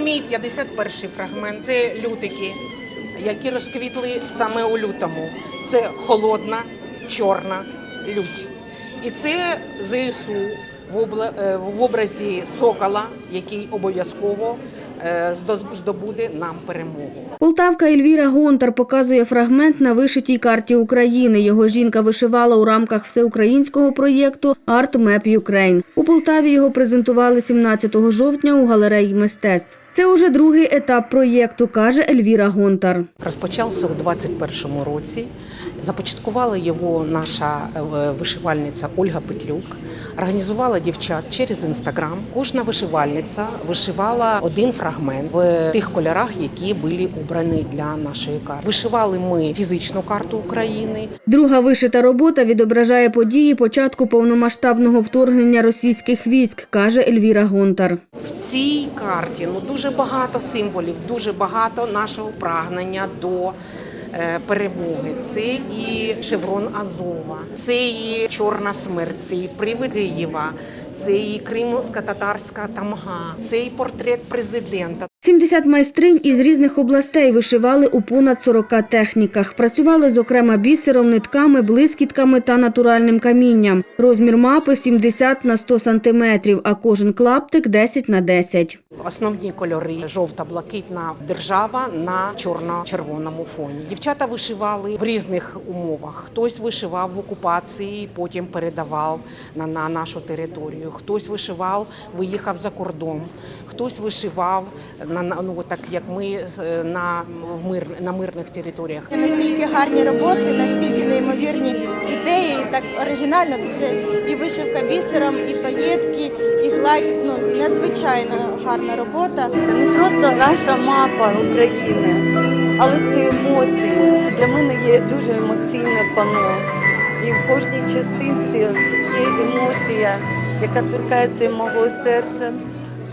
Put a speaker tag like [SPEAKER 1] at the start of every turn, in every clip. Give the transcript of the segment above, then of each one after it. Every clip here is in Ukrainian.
[SPEAKER 1] мій 51 фрагмент. Це лютики, які розквітли саме у лютому. Це холодна, чорна лють. І це ЗСУ в е, образі сокола, який обов'язково е, здобуде нам перемогу.
[SPEAKER 2] Полтавка Ельвіра Гонтар показує фрагмент на вишитій карті України. Його жінка вишивала у рамках всеукраїнського проєкту Art Map Ukraine. У Полтаві його презентували 17 жовтня у галереї мистецтв. Це уже другий етап проєкту, каже Ельвіра Гонтар.
[SPEAKER 1] Розпочався у 21-му році. Започаткувала його наша е, вишивальниця Ольга Петлюк. Організувала дівчат через інстаграм. Кожна вишивальниця вишивала один фрагмент в тих кольорах, які були обрані для нашої карти. Вишивали ми фізичну карту України,
[SPEAKER 2] Друга вишита робота відображає події початку повномасштабного вторгнення російських військ, каже Ельвіра Гонтар.
[SPEAKER 1] Цій карті ну дуже багато символів, дуже багато нашого прагнення до е, перемоги. Це і шеврон Азова, це і Чорна смерть, це і привид Києва, це і кримсько-татарська тамга, це і портрет президента.
[SPEAKER 2] 70 майстринь із різних областей вишивали у понад 40 техніках. Працювали, зокрема, бісером, нитками, блискітками та натуральним камінням. Розмір мапи 70 на 100 сантиметрів, а кожен клаптик 10 на 10.
[SPEAKER 1] Основні кольори жовта-блакитна держава на чорно-червоному фоні. Дівчата вишивали в різних умовах. Хтось вишивав в окупації, потім передавав на, на нашу територію. Хтось вишивав, виїхав за кордон. Хтось вишивав на, ну так як ми на в мир на мирних територіях.
[SPEAKER 3] Настільки гарні роботи, настільки неймовірні ідеї, так оригінально. Це і вишивка бісером, і паєтки, і гладь. Ну надзвичайно гарна робота.
[SPEAKER 4] Це не просто наша мапа України, але це емоції. Для мене є дуже емоційне пано. І в кожній частинці є емоція, яка торкається мого серця.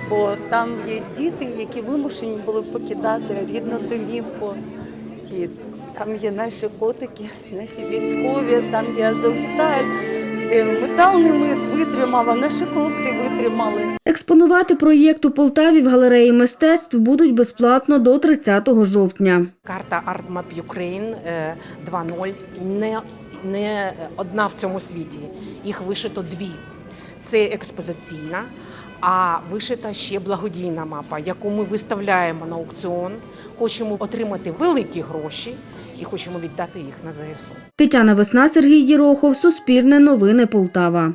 [SPEAKER 4] Бо там є діти, які вимушені були покидати рідну домівку. І там є наші котики, наші військові, там є Азовсталь. Де Метал не мит витримала, наші хлопці витримали.
[SPEAKER 2] Експонувати проєкт у Полтаві в галереї мистецтв будуть безплатно до 30 жовтня.
[SPEAKER 1] Карта ArtMap Ukraine е, 2.0 не, не одна в цьому світі. Їх вишито дві. Це експозиційна, а вишита ще благодійна мапа, яку ми виставляємо на аукціон. Хочемо отримати великі гроші і хочемо віддати їх на ЗСУ.
[SPEAKER 2] Тетяна Весна, Сергій Єрохов, Суспільне новини Полтава.